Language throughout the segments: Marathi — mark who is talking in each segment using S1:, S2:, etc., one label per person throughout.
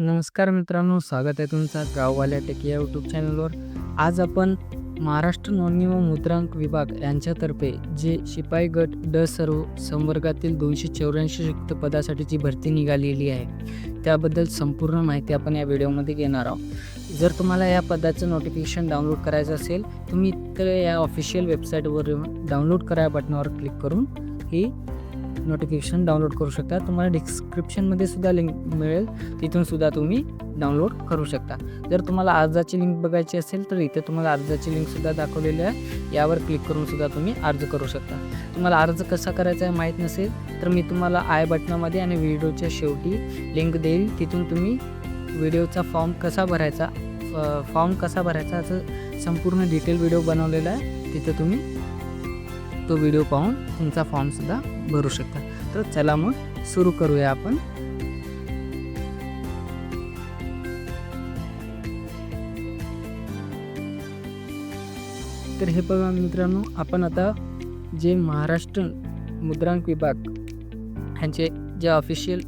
S1: नमस्कार मित्रांनो स्वागत आहे तुमचा गाववाल्या टेक या यूट्यूब चॅनलवर आज आपण महाराष्ट्र नोंदणी व मुद्रांक विभाग यांच्यातर्फे जे शिपाई गट ड सर्व संवर्गातील दोनशे चौऱ्याऐंशी रिक्त पदासाठीची भरती निघालेली आहे त्याबद्दल संपूर्ण माहिती आपण या व्हिडिओमध्ये घेणार आहोत. जर तुम्हाला या पदाचं नोटिफिकेशन डाउनलोड करायचं असेल तुम्ही तर या ऑफिशियल वेबसाईटवर डाउनलोड करा बटनावर क्लिक करून ही नोटिफिकेशन डाउनलोड करू शकता. तुम्हाला डिस्क्रिप्शनमध्ये सुद्धा लिंक मिळेल. तिथून सुद्धा तुम्ही डाउनलोड करू शकता. जर तुम्हाला अर्जाची लिंक बघायची असेल तर इथे तुम्हाला अर्जाची लिंकसुद्धा दाखवलेली आहे. यावर क्लिक करून सुद्धा तुम्ही अर्ज करू शकता. तुम्हाला अर्ज कसा करायचा आहे माहीत नसेल तर मी तुम्हाला आय बटनामध्ये आणि व्हिडिओच्या शेवटी लिंक देईल. तिथून तुम्ही व्हिडिओचा फॉर्म कसा भरायचा फॉर्म कसा भरायचा असं संपूर्ण डिटेल व्हिडिओ बनवलेला आहे. तिथं तुम्ही तो व्हिडिओ पाहून तुमचा फॉर्मसुद्धा भरू शकता. तर चला मग सुरू करूया आपण. तर हे बघा मित्रांनो आपण आता जे महाराष्ट्र मुद्रांक विभाग ह्यांचे जे ऑफिशियल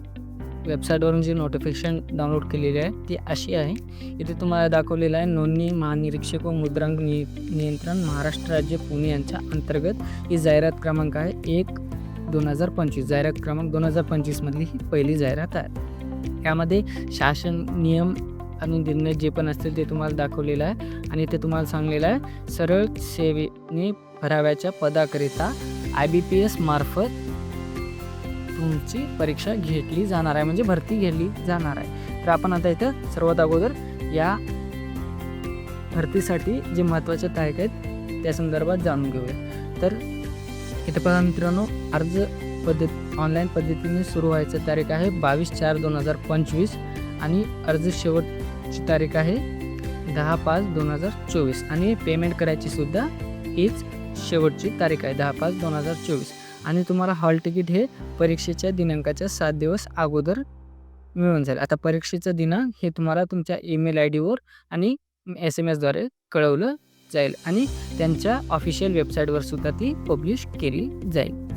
S1: वेबसाईटवरून जे नोटिफिकेशन डाउनलोड केलेली आहे ती अशी आहे. इथे तुम्हाला दाखवलेलं आहे नोंदणी महानिरीक्षक व मुद्रांक नि नियंत्रण महाराष्ट्र राज्य पुणे यांच्या अंतर्गत ही जाहिरात क्रमांक आहे एक दोन हजार पंचवीस. जाहिरात क्रमांक दोन हजार पंचवीसमधली ही पहिली जाहिरात आहे. यामध्ये शासन नियम आणि निर्णय जे पण असतील ते तुम्हाला दाखवलेलं आहे आणि ते तुम्हाला सांगलेलं आहे सरळ सेवेने भराव्याच्या पदाकरिता आय बी पी एस मार्फत तुमची परीक्षा घेतली जाणार आहे म्हणजे भरती घेतली जाणार आहे. तर आपण आता इथं सर्वात अगोदर या भरतीसाठी जे महत्त्वाच्या तारीख आहेत त्या संदर्भात जाणून घेऊया. तर इथं पहा मित्रांनो अर्ज पद्धत ऑनलाईन पद्धतीने सुरू व्हायचं तारीख आहे बावीस चार दोन हजार पंचवीस आणि अर्ज शेवटची तारीख आहे दहा पाच दोन हजार चोवीस. आणि पेमेंट करायची सुद्धा हीच शेवटची तारीख आहे दहा पाच दोन हजार चोवीस. आणि तुम्हाला हॉल तिकीट हे परीक्षेच्या दिनांकाच्या सात दिवस अगोदर मिळून जाईल. आता परीक्षेचं दिनांक हे तुम्हाला तुमच्या ईमेल आय डीवर आणि एस एम एसद्वारे कळवलं जाईल आणि त्यांच्या ऑफिशियल वेबसाईटवर सुद्धा ती पब्लिश केली जाईल.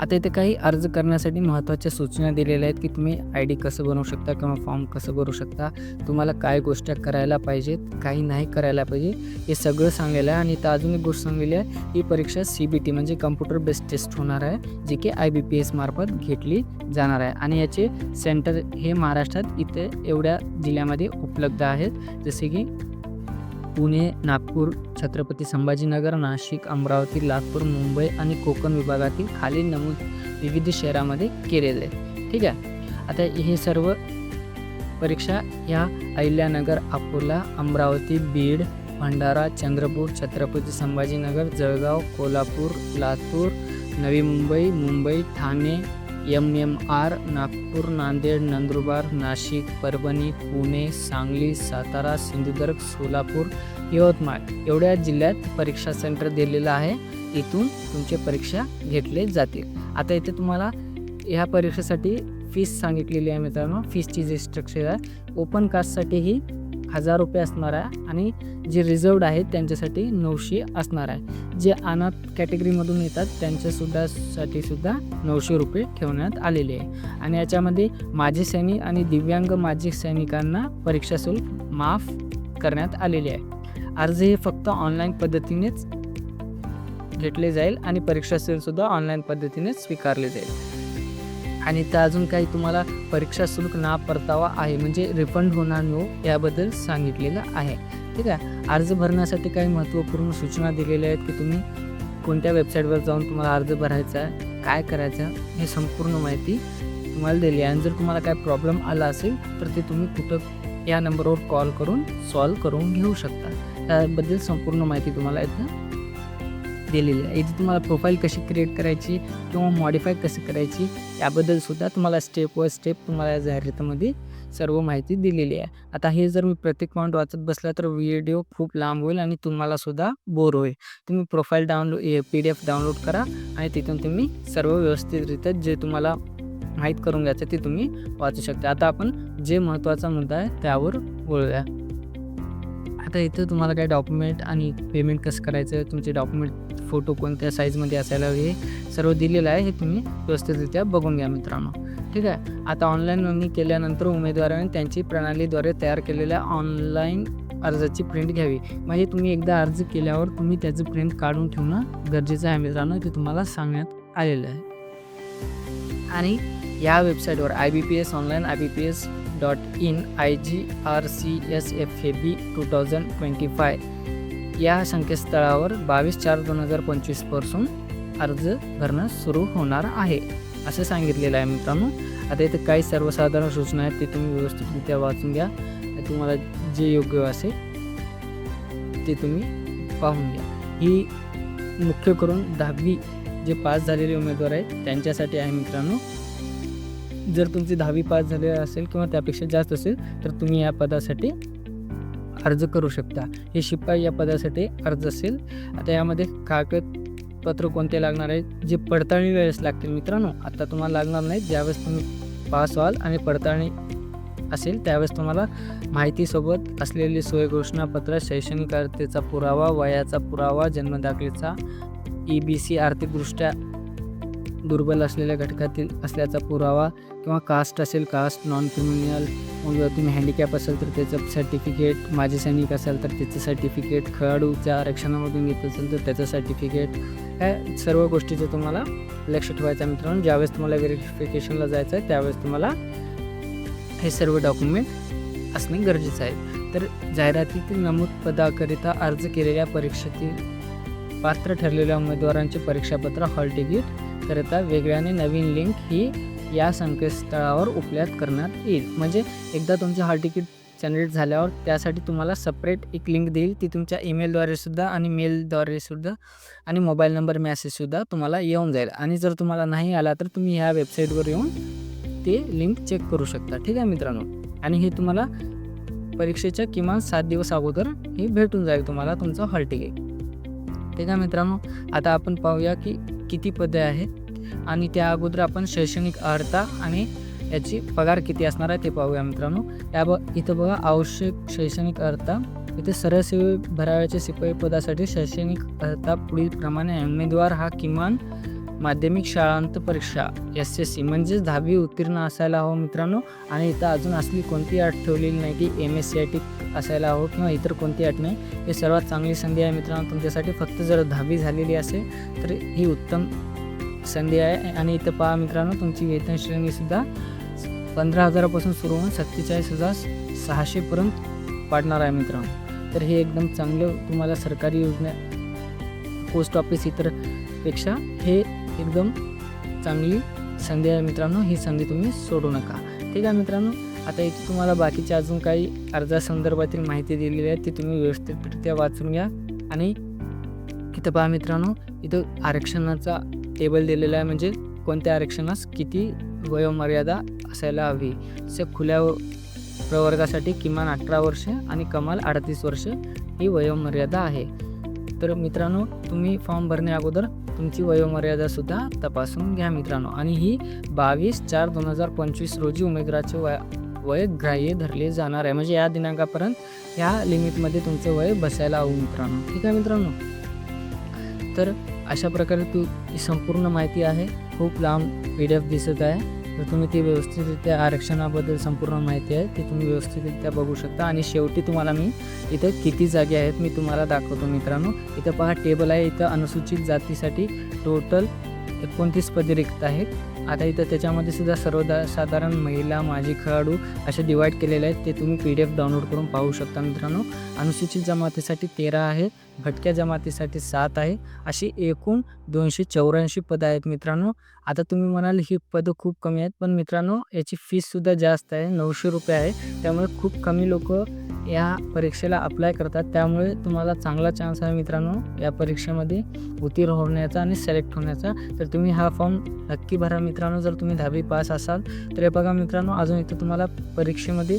S1: आता इथे काही अर्ज करण्यासाठी महत्त्वाच्या सूचना दिलेल्या आहेत की तुम्ही आय डी कसं बनवू शकता किंवा फॉर्म कसं भरू शकता तुम्हाला काय गोष्टी करायला पाहिजेत काही नाही करायला पाहिजे हे सगळं सांगलेलं आहे. आणि इथं अजून एक गोष्ट सांगलेली आहे ही परीक्षा सी बी टी म्हणजे कम्प्युटर बेस्ड टेस्ट होणार आहे जी की आय बी पी एस मार्फत घेतली जाणार आहे. आणि याचे सेंटर हे महाराष्ट्रात इथे एवढ्या जिल्ह्यामध्ये उपलब्ध आहेत जसे की पुणे नागपूर छत्रपती संभाजीनगर नाशिक अमरावती लातूर मुंबई आणि कोकण विभागातील खालील नमूद विविध शहरामध्ये केलेले. आहेत ठीक आहे? आता हे सर्व परीक्षा ह्या Ahilyanagar Akola Amravati Beed Bhandara Chandrapur Chhatrapati Sambhajinagar Jalgaon Kolhapur Latur Navi Mumbai Mumbai Thane M M R Nagpur Nanded Nandurbar Nashik Parbhani Pune Sangli Satara Sindhudurg Solapur Yavatmal एवढ्या जिल्ह्यात परीक्षा सेंटर दिलेलं आहे. इथून तुमचे परीक्षा घेतले जातील. आता इथे तुम्हाला ह्या परीक्षेसाठी फीस सांगितलेली आहे मित्रांनो. फीसची जे स्ट्रक्चर आहे ओपन कास्टसाठी ही हजार रुपये असणार आहे आणि जे रिझर्वड आहेत त्यांच्यासाठी नऊशे असणार आहे. जे अनाथ कॅटेगरीमधून येतात त्यांच्यासुद्धासाठी सुद्धा नऊशे रुपये ठेवण्यात आलेले आहे. आणि याच्यामध्ये माजी सैनिक आणि दिव्यांग माजी सैनिकांना परीक्षा शुल्क माफ करण्यात आलेले आहे. अर्ज हे फक्त ऑनलाईन पद्धतीनेच घेतले जाईल आणि परीक्षा शुल्कसुद्धा ऑनलाईन पद्धतीनेच स्वीकारले जाईल. आणि त्या अजून काही तुम्हाला परीक्षा शुल्क ना परतावा आहे म्हणजे रिफंड होणार नो हो, याबद्दल सांगितलेलं आहे. ठीक आहे? अर्ज भरण्यासाठी काही महत्त्वपूर्ण सूचना दिलेल्या आहेत की तुम्ही कोणत्या वेबसाईटवर जाऊन तुम्हाला अर्ज भरायचा आहे काय करायचं हे संपूर्ण माहिती तुम्हाला दिली आहे. आणि जर तुम्हाला काय प्रॉब्लेम आला असेल तर ते तुम्ही कुठं या नंबरवर कॉल करून सॉल्व करून घेऊ शकता. त्याबद्दल संपूर्ण माहिती तुम्हाला इथं दिलेली आहे. इथे तुम्हाला प्रोफाईल कशी क्रिएट करायची किंवा मॉडिफाय कशी करायची याबद्दल सुद्धा तुम्हाला स्टेप बाय स्टेप तुम्हाला या जाहिरातीमध्ये सर्व माहिती दिलेली आहे. आता हे जर मी प्रत्येक पॉईंट वाचत बसला तर व्हिडिओ खूप लांब होईल आणि तुम्हाला सुद्धा बोर होईल. तुम्ही profile download P D F download करा आणि तिथून तुम्ही सर्व व्यवस्थितरित्या जे तुम्हाला माहीत करून घ्यायचं ते तुम्ही वाचू शकता. आता आपण जे महत्त्वाचा मुद्दा आहे त्यावर बोलूया आता इथं तुम्हाला काय डॉक्युमेंट आणि पेमेंट कसं करायचं तुमचे डॉक्युमेंट फोटो कोणत्या साईजमध्ये असायला हे सर्व दिलेलं आहे हे तुम्ही व्यवस्थितरित्या बघून घ्या मित्रांनो. ठीक आहे? आता ऑनलाईन नोंदणी केल्यानंतर उमेदवाराने त्यांची प्रणालीद्वारे तयार केलेल्या ऑनलाईन अर्जाची प्रिंट घ्यावी. म्हणजे तुम्ही एकदा अर्ज केल्यावर तुम्ही त्याचं प्रिंट काढून ठेवणं गरजेचं आहे मित्रांनो ते तुम्हाला सांगण्यात आलेलं आहे. आणि या वेबसाईटवर I B P S online I B P S dot in I G R C S F A B two thousand twenty five या संकेतस्थळावर बावीस चार दोन हजार पंचवीसपासून अर्ज भरणं सुरू होणार आहे असं सांगितलेलं आहे मित्रांनो. आता इथं काही सर्वसाधारण सूचना आहेत ते तुम्ही व्यवस्थितरित्या वाचून घ्या. तुम्हाला जे योग्य असेल ते तुम्ही पाहून घ्या. ही मुख्य करून दहावी जे पास झालेले उमेदवार आहेत त्यांच्यासाठी आहे मित्रांनो जर तुमची दहावी पास झालेली असेल किंवा त्यापेक्षा जास्त असेल तर तुम्ही या पदासाठी अर्ज करू शकता. हे शिपाई या पदासाठी अर्ज असेल. आता यामध्ये कागदपत्र कोणते लागणार आहेत जे पडताळणी वेळेस लागतील. मित्रांनो आता तुम्हाला लागणार नाही ज्यावेळेस तुम्ही पास व्हाल आणि पडताळणी असेल त्यावेळेस तुम्हाला माहितीसोबत असलेली सोय घोषणापत्र शैक्षणिक अर्हतेचा पुरावा वयाचा पुरावा जन्मदाखलेचा ई बी सी आर्थिकदृष्ट्या दुर्बल असलेल्या घटकातील असल्याचा पुरावा किंवा कास्ट असेल कास्ट नॉन क्रिमिनल तुम्ही हँडिकॅप असाल तर त्याचं सर्टिफिकेट माझे सैनिक असेल तर त्याचं सर्टिफिकेट खेळाडूच्या आरक्षणामधून घेत असेल तर त्याचं सर्टिफिकेट ह्या सर्व गोष्टीचं तुम्हाला लक्ष ठेवायचं मित्रांनो. ज्यावेळेस तुम्हाला व्हेरिफिकेशनला जायचं आहे त्यावेळेस तुम्हाला हे सर्व डॉक्युमेंट असणे गरजेचं आहे. तर जाहिरातीतील नमूद पदाकरिता अर्ज केलेल्या परीक्षेतील पात्र ठरलेल्या उमेदवारांचे परीक्षापत्र हॉल तिकीट करता वेगळ्याने नवीन लिंक ही या संकेतस्थळावर उपलब्ध करण्यात येईल. म्हणजे एकदा तुमचे हॉल तिकीट जनरेट झाल्यावर त्यासाठी तुम्हाला सपरेट एक लिंक देईल. ती तुमच्या ईमेलद्वारे सुद्धा आणि मेलद्वारे सुद्धा आणि मोबाईल नंबर मॅसेजसुद्धा तुम्हाला येऊन जाईल. आणि जर तुम्हाला नाही आला तर तुम्ही ह्या वेबसाईटवर येऊन ते लिंक चेक करू शकता. ठीक आहे मित्रांनो? आणि हे तुम्हाला परीक्षेच्या किमान सात दिवस अगोदर हे भेटून जाईल तुम्हाला तुमचं हॉल तिकीट ठीक आहे मित्रांनो? आता आपण पाहूया की किती पदे आहेत. आणि त्या अगोदर आपण शैक्षणिक अर्हता आणि याची पगार किती असणार आहे ते पाहूया मित्रांनो. त्या ब इथं बघा आवश्यक शैक्षणिक अर्हता. इथे सरळ सेवे भराव्याच्या शिपाई पदासाठी शैक्षणिक अर्हता पुढील प्रमाणे उमेदवार हा किमान माध्यमिक शाळांत परीक्षा एस एस सी म्हणजेच दहावी उत्तीर्ण असायला हवं मित्रांनो. आणि इथं अजून असली कोणती अट ठेवलेली नाही की M S C I T असायला हवं किंवा इतर कोणती अट नाही. हे सर्वात चांगली संधी आहे मित्रांनो. तुमच्यासाठी फक्त जर दहावी झालेली असेल तर ही उत्तम संधी आहे. आणि इथं पहा मित्रांनो तुमची वेतन श्रेणीसुद्धा पंधरा हजारापासून सुरू होऊन सत्तेचाळीस हजार सहाशेपर्यंत वाढणार आहे मित्रांनो. तर हे एकदम चांगलं तुम्हाला सरकारी योजना पोस्ट ऑफिस इतरपेक्षा हे एकदम चांगली संधी आहे मित्रांनो. ही संधी तुम्ही सोडू नका. ठीक आहे मित्रांनो आता इथे तुम्हाला बाकीच्या अजून काही अर्जासंदर्भातील माहिती दिलेली आहे ती तुम्ही व्यवस्थितरित्या वाचून घ्या. आणि इथं पहा मित्रांनो इथं आरक्षणाचा टेबल दिलेला आहे म्हणजे कोणत्या आरक्षणास किती वयोमर्यादा असायला हवी. जसे खुल्या प्रवर्गासाठी किमान अठरा वर्ष आणि कमाल अडतीस वर्ष ही वयोमर्यादा आहे. तर मित्रांनो तुम्ही फॉर्म भरणे अगोदर तुमची वयोमर्यादासुद्धा तपासून घ्या मित्रांनो. आणि ही बावीस चार दोन हजार पंचवीस रोजी उमेदवाराचे वय वय ग्राह्य धरले जाणार आहे. म्हणजे या दिनांकापर्यंत ह्या लिमिटमध्ये तुमचं वय बसायला हवं मित्रांनो. ठीक आहे मित्रांनो? तर अशा प्रकारे तू संपूर्ण माहिती आहे. खूप लांब पी डी एफ दिसत आहे. तर तुम्ही ती व्यवस्थितरित्या आरक्षणाबद्दल संपूर्ण माहिती आहे ती तुम्ही व्यवस्थितरित्या बघू शकता. आणि शेवटी तुम्हाला मी इथं किती जागे आहेत मी तुम्हाला दाखवतो मित्रांनो. इथं पहा टेबल आहे. इथं अनुसूचित जातीसाठी टोटल एकोणतीस पदे रिक्त आहेत. आता इथं त्याच्यामध्ये सुद्धा सर्वदा साधारण महिला माजी खेळाडू असे डिवाईड केलेले आहेत. ते तुम्ही पी डी एफ डाउनलोड करून पाहू शकता मित्रांनो. अनुसूचित जमातीसाठी तेरा आहे भटक्या जमातीसाठी सात आहे. अशी एकूण दोनशे चौऱ्याऐंशी पदं आहेत मित्रांनो. आता तुम्ही म्हणाल ही पदं खूप कमी आहेत पण मित्रांनो याची फीससुद्धा जास्त आहे. नऊशे रुपये आहे. त्यामुळे खूप कमी लोक या परीक्षेला अप्लाय करतात. त्यामुळे तुम्हाला चांगला चान्स आहे मित्रांनो या परीक्षेमध्ये उत्तीर्ण होण्याचा आणि सिलेक्ट होण्याचा. तर तुम्ही हा फॉर्म नक्की भरा मित्रांनो जर तुम्ही दहावी पास असाल. तर हे बघा मित्रांनो अजून इथं तुम्हाला परीक्षेमध्ये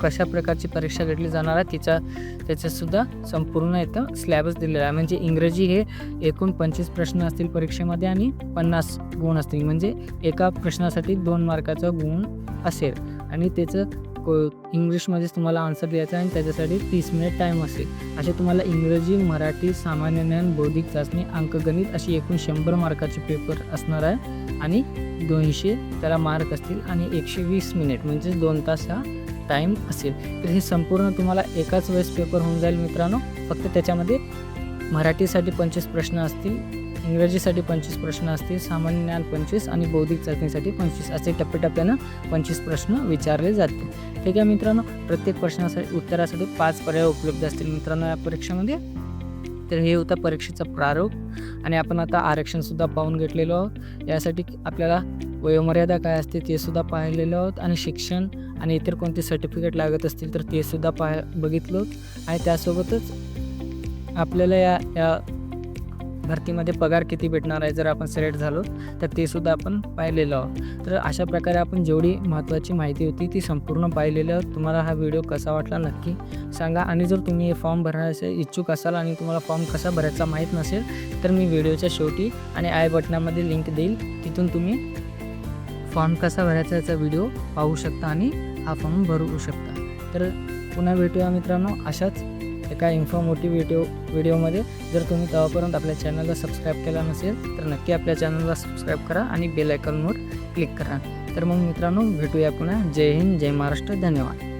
S1: कशा प्रकारची परीक्षा घेतली जाणार आहे तिचा त्याच्यातसुद्धा संपूर्ण इथं स्लॅबच दिलेला आहे. म्हणजे इंग्रजी हे एकूण पंचवीस प्रश्न असतील परीक्षेमध्ये आणि पन्नास गुण असतील. म्हणजे एका प्रश्नासाठी दोन मार्काचा गुण असेल. आणि त्याचं इंग्लिशमध्येच तुम्हाला आन्सर द्यायचा आहे आणि त्याच्यासाठी तीस मिनिट टाईम असेल. असे तुम्हाला इंग्रजी मराठी सामान्य ज्ञान बौद्धिक चाचणी अंकगणित अशी एकूण शंभर मार्काचे पेपर असणार आहे. आणि दोनशे त्याला मार्क असतील आणि एकशे वीस मिनिट म्हणजेच दोन तास हा टाईम असेल. तर हे संपूर्ण तुम्हाला एकाच वेळेस पेपर होऊन जाईल मित्रांनो. फक्त त्याच्यामध्ये मराठीसाठी पंचवीस प्रश्न असतील इंग्रजीसाठी पंचवीस प्रश्न असतील सामान्य ज्ञान पंचवीस आणि बौद्धिक चाचणीसाठी पंचवीस असे टप्प्याटप्प्यानं पंचवीस प्रश्न विचारले जातील. ठीक आहे मित्रांनो प्रत्येक प्रश्नासाठी उत्तरासाठी पाच पर्याय उपलब्ध असतील मित्रांनो या परीक्षेमध्ये. तर हे होतं परीक्षेचा प्रारूप आणि आपण आता आरक्षणसुद्धा पाहून घेतलेलो आहोत. यासाठी आपल्याला वयोमर्यादा काय असते ते सुद्धा पाहिलेलो आहोत आणि शिक्षण आणि इतर कोणते सर्टिफिकेट लागत असतील तर ते सुद्धा पाह बघितलो आणि त्यासोबतच आपल्याला या या भरतीमध्ये पगार किती भेटणार आहे जर आपण सिलेक्ट झालो तर ते सुद्धा आपण पाहिलेलं आहोत. तर अशा प्रकारे आपण जेवढी महत्त्वाची माहिती होती ती संपूर्ण पाहिलेली आहोत. तुम्हाला हा व्हिडिओ कसा वाटला नक्की सांगा. आणि जर तुम्ही हे फॉर्म भरण्याचे इच्छुक असाल आणि तुम्हाला फॉर्म कसा भरायचा माहीत नसेल तर मी व्हिडिओच्या शेवटी आणि आय बटनामध्ये लिंक देईल. तिथून तुम्ही फॉर्म कसा भरायचा याचा व्हिडिओ पाहू शकता आणि हा फॉर्म भरू शकता. तर पुन्हा भेटूया मित्रांनो. अशाच एका इन्फॉर्मेटिव्ह व्हिडिओ व्हिडिओमध्ये जर तुम्ही तेव्हापर्यंत आपल्या चॅनलला सबस्क्राईब केला नसेल तर नक्की आपल्या चॅनलला सबस्क्राईब करा आणि बेल आयकॉनवर क्लिक करा. तर मग मित्रांनो भेटूया पुन्हा. जय हिंद जय महाराष्ट्र. धन्यवाद.